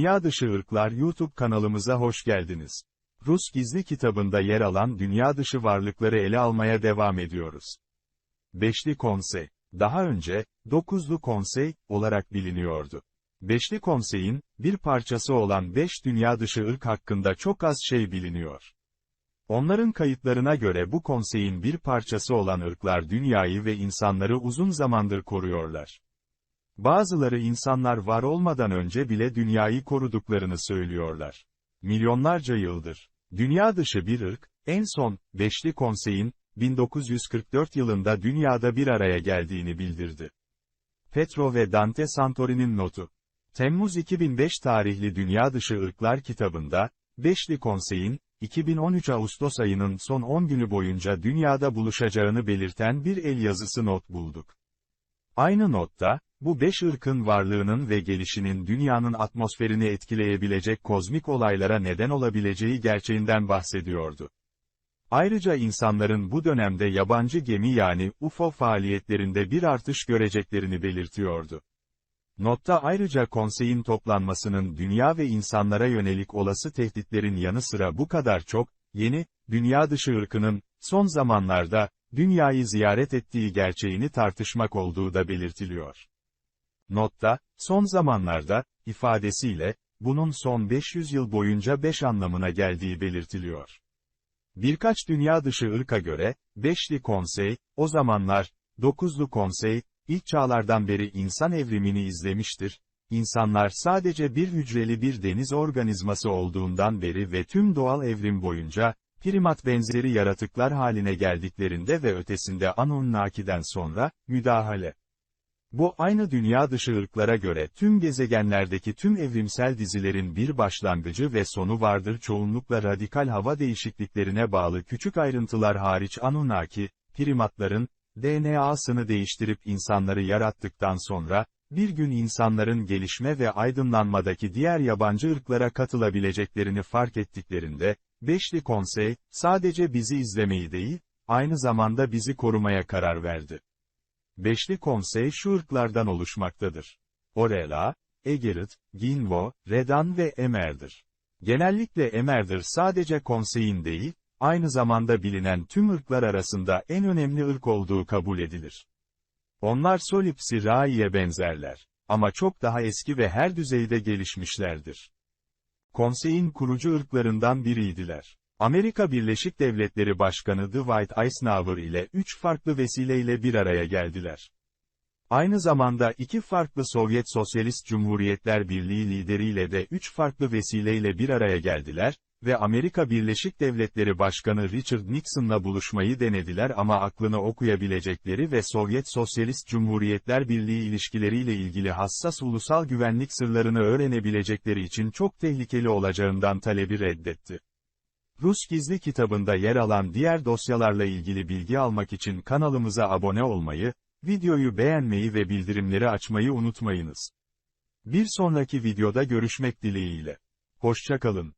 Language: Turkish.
Dünya Dışı Irklar YouTube kanalımıza hoş geldiniz. Rus Gizli kitabında yer alan dünya dışı varlıkları ele almaya devam ediyoruz. Beşli Konsey, daha önce, Dokuzlu Konsey olarak biliniyordu. Beşli Konsey'in, bir parçası olan beş dünya dışı ırk hakkında çok az şey biliniyor. Onların kayıtlarına göre bu konseyin bir parçası olan ırklar dünyayı ve insanları uzun zamandır koruyorlar. Bazıları insanlar var olmadan önce bile dünyayı koruduklarını söylüyorlar. Milyonlarca yıldır. Dünya dışı bir ırk, en son, Beşli Konsey'in, 1944 yılında dünyada bir araya geldiğini bildirdi. Petro ve Dante Santorini'nin notu. Temmuz 2005 tarihli Dünya Dışı Irklar kitabında, Beşli Konsey'in, 2013 Ağustos ayının son 10 günü boyunca dünyada buluşacağını belirten bir el yazısı not bulduk. Aynı notta, bu beş ırkın varlığının ve gelişinin dünyanın atmosferini etkileyebilecek kozmik olaylara neden olabileceği gerçeğinden bahsediyordu. Ayrıca insanların bu dönemde yabancı gemi yani UFO faaliyetlerinde bir artış göreceklerini belirtiyordu. Notta ayrıca konseyin toplanmasının dünya ve insanlara yönelik olası tehditlerin yanı sıra bu kadar çok, yeni, dünya dışı ırkının, son zamanlarda, dünyayı ziyaret ettiği gerçeğini tartışmak olduğu da belirtiliyor. Notta, son zamanlarda, ifadesiyle, bunun son 500 yıl boyunca 5 anlamına geldiği belirtiliyor. Birkaç dünya dışı ırka göre, Beşli Konsey, o zamanlar, Dokuzlu Konsey, ilk çağlardan beri insan evrimini izlemiştir, İnsanlar sadece bir hücreli bir deniz organizması olduğundan beri ve tüm doğal evrim boyunca, primat benzeri yaratıklar haline geldiklerinde ve ötesinde Anunnaki'den sonra, müdahale. Bu aynı dünya dışı ırklara göre tüm gezegenlerdeki tüm evrimsel dizilerin bir başlangıcı ve sonu vardır çoğunlukla radikal hava değişikliklerine bağlı küçük ayrıntılar hariç Anunnaki, primatların, DNA'sını değiştirip insanları yarattıktan sonra, bir gün insanların gelişme ve aydınlanmadaki diğer yabancı ırklara katılabileceklerini fark ettiklerinde, Beşli Konsey, sadece bizi izlemeyi değil, aynı zamanda bizi korumaya karar verdi. Beşli Konsey şu ırklardan oluşmaktadır. Orela, Egerit, Ginvo, Redan ve Emer'dir. Genellikle Emer'dir sadece konseyin değil, aynı zamanda bilinen tüm ırklar arasında en önemli ırk olduğu kabul edilir. Onlar Solipsi Rai'ye benzerler. Ama çok daha eski ve her düzeyde gelişmişlerdir. Konseyin kurucu ırklarından biriydiler. Amerika Birleşik Devletleri Başkanı Dwight Eisenhower ile üç farklı vesileyle bir araya geldiler. Aynı zamanda iki farklı Sovyet Sosyalist Cumhuriyetler Birliği lideriyle de üç farklı vesileyle bir araya geldiler ve Amerika Birleşik Devletleri Başkanı Richard Nixon'la buluşmayı denediler ama aklını okuyabilecekleri ve Sovyet Sosyalist Cumhuriyetler Birliği ilişkileriyle ilgili hassas ulusal güvenlik sırlarını öğrenebilecekleri için çok tehlikeli olacağından talebi reddetti. Rus Gizli kitabında yer alan diğer dosyalarla ilgili bilgi almak için kanalımıza abone olmayı, videoyu beğenmeyi ve bildirimleri açmayı unutmayınız. Bir sonraki videoda görüşmek dileğiyle. Hoşçakalın.